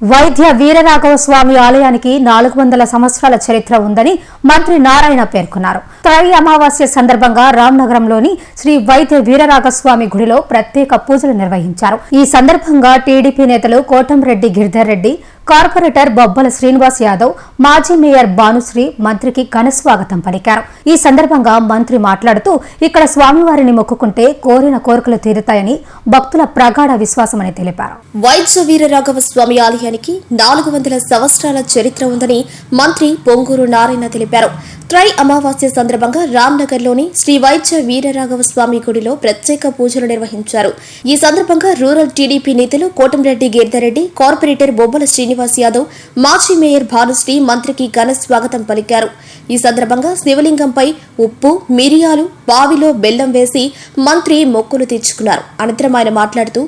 వైద్య వీరరాఘవ స్వామి ఆలయానికి నాలుగు వందల సంవత్సరాల చరిత్ర ఉందని మంత్రి నారాయణ పేర్కొన్నారు. త్రయ అమావాస్య సందర్భంగా రామ్నగరంలోని శ్రీ వైద్య వీరరాఘస్వామి గుడిలో ప్రత్యేక పూజలు నిర్వహించారు. ఈ సందర్భంగా టీడీపీ నేతలు కోటంరెడ్డి గిరిధర్ రెడ్డి కార్పొరేటర్ బొబ్బల శ్రీనివాస్ యాదవ్ మాజీ మేయర్ భానుశ్రీ మంత్రికి ఘన స్వాగతం పలికారు. ఈ సందర్భంగా మంత్రి మాట్లాడుతూ ఇక్కడ స్వామివారిని మొక్కుకుంటే కోరిన కోరికలు తీరుతాయని భక్తుల ప్రగాఢ విశ్వాసమని తెలిపారు. వైద్య వీరరాఘవ స్వామి ఆలయానికి నాలుగు వందల సంవత్సరాల చరిత్ర ఉందని మంత్రి పొంగూరు నారాయణ తెలిపారు. త్రై అమావాస్య సందర్భంగా రామ్నగర్లోని శ్రీ వైద్య వీరరాఘవ స్వామి గుడిలో ప్రత్యేక పూజలు నిర్వహించారు. ఈ సందర్భంగా రూరల్ టీడీపీ నేతలు కోటంరెడ్డి గిరిధరెడ్డి కార్పొరేటర్ బొబ్బల శ్రీనివాస్ యాదవ్ మాజీ మేయర్ భానుశ్రీ మంత్రికి ఘన స్వాగతం పలికారు. ఈ సందర్భంగా శివలింగంపై ఉప్పు మిరియాలు బావిలో బెల్లం వేసి మంత్రి మొక్కులు తీర్చుకున్నారు. అనంతరం ఆయన మాట్లాడుతూ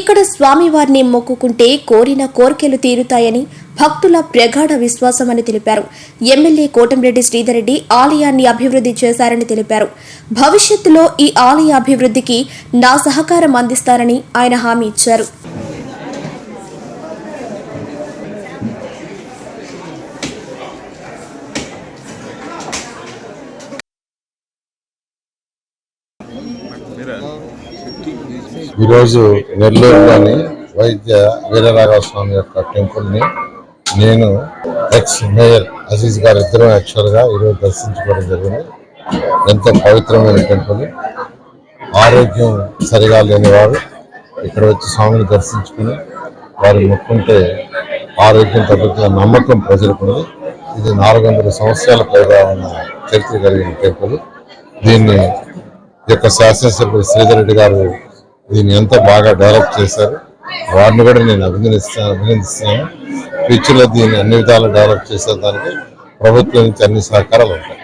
ఇక్కడ స్వామివారిని మొక్కుకుంటే కోరిన కోరికలు తీరుతాయని భక్తుల ప్రగాఢ విశ్వాసమని తెలిపారు. ఎమ్మెల్యే కోటంరెడ్డి శ్రీధర్రెడ్డి ఆలయాన్ని అభివృద్ధి చేశారని తెలిపారు. భవిష్యత్తులో ఈ ఆలయ అభివృద్ధికి నా సహకారం అందిస్తానని ఆయన హామీ ఇచ్చారు. ఈరోజు నెల్లూరులోని వైద్య వీరరాఘవ స్వామి యొక్క టెంపుల్ని నేను ఎక్స్ మేయర్ అజీజ్ గారు ఇద్దరం యాక్చువల్గా ఈరోజు దర్శించుకోవడం జరిగింది. ఎంతో పవిత్రమైన టెంపుల్. ఆరోగ్యం సరిగా లేని వారు ఇక్కడ వచ్చి స్వామిని దర్శించుకుని వారు మొక్కుంటే ఆరోగ్యం తగ్గుతున్న నమ్మకం ప్రజలకు ఉంది ఇది నాలుగు వందల సంవత్సరాల పైగా ఉన్న చరిత్ర కలిగిన టెంపుల్. దీన్ని యొక్క శాసనసభ్యులు శ్రీధర్ రెడ్డి గారు దీన్ని ఎంతో బాగా డెవలప్ చేశారు వారిని కూడా నేను అభినందిస్తాను అభినందిస్తున్నాను. ఫ్యూచర్లో దీన్ని అన్ని విధాలు డెవలప్ చేసేదానికి ప్రభుత్వం నుంచి అన్ని సహకారాలు ఉంటాయి.